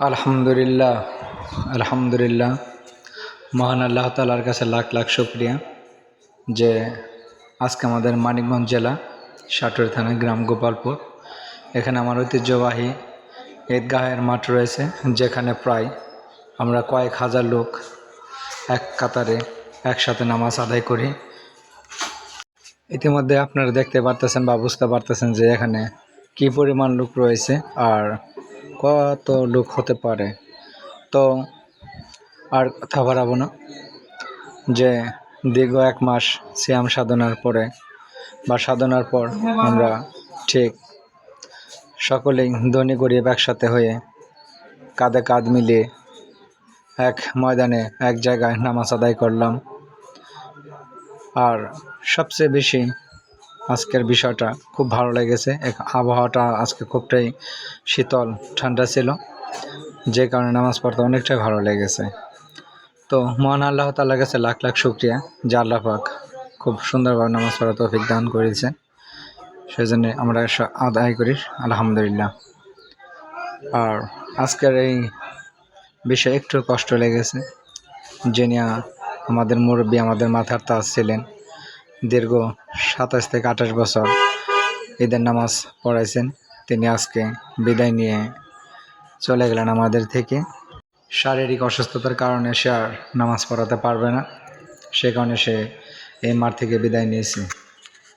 আলহামদুলিল্লাহ আলহামদুলিল্লাহ। মহান আল্লাহ তালার কাছে লাখ লাখ শুক্রিয়া যে আজকে আমাদের মানিকগঞ্জ জেলা, সাটোর থানা, গ্রাম গোপালপুর, এখানে আমার ঐতিহ্যবাহী ঈদগাহের মাঠ রয়েছে, যেখানে প্রায় আমরা কয়েক হাজার লোক এক কাতারে একসাথে নামাজ আদায় করি। ইতিমধ্যে আপনারা দেখতে পারতেছেন বা বুঝতে পারতেছেন যে এখানে কি পরিমাণ লোক রয়েছে আর কত লোক হতে পারে? তো আর কথা বাড়াবো না। যে দীর্ঘ এক মাস সিয়াম সাধনার পরে বা সাধনার পর আমরা ঠিক সকলেই ধনী গরিব একসাথে হয়ে কাঁধে কাঁধ মিলিয়ে এক ময়দানে এক জায়গায় নামাজ আদায় করলাম। আর সবচেয়ে বেশি আজকের বিষয়টা খুব ভালো লেগেছে। এক- আবহাওয়াটা আজকে খুবটাই শীতল, ঠান্ডা ছিল। যে কারণে নামাজ পড়তে অনেকটাই ভালো লেগেছে। তো মহান আল্লাহ তাল্লার কাছে লাখ লাখ শুক্রিয়া। যে আল্লাহ পাক খুব সুন্দরভাবে নামাজ পড়া তৌফিক দান করেছেন সেই জন্য আমরা আদায় করি, আলহামদুলিল্লাহ। আর আজকের এই বিষয়ে একটু কষ্ট লেগেছে। যিনি আমাদের মুরব্বী, আমাদের মাথার তাজ ছিলেন। দীর্ঘ সাতাশ থেকে আঠাশ বছর ঈদের নামাজ পড়াইছেন তিনি আজকে বিদায় নিয়ে চলে গেলেন আমাদের থেকে শারীরিক অসুস্থতার কারণে সে আর নামাজ পড়াতে পারবে না সে কারণে সে এই মাঠ থেকে বিদায় নিয়েছে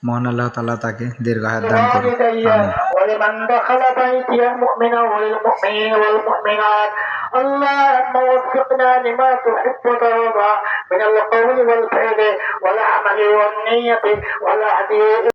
মহান আল্লাহ তাল্লাহ তাকে দীর্ঘায়াত দান করুন আমিন ولمن دخل بيتي مؤمنا وللمؤمنين والمؤمنات اللهم وفقنا لما تحب وترضى من القول والفعل ولا عمل والنية ولا هدي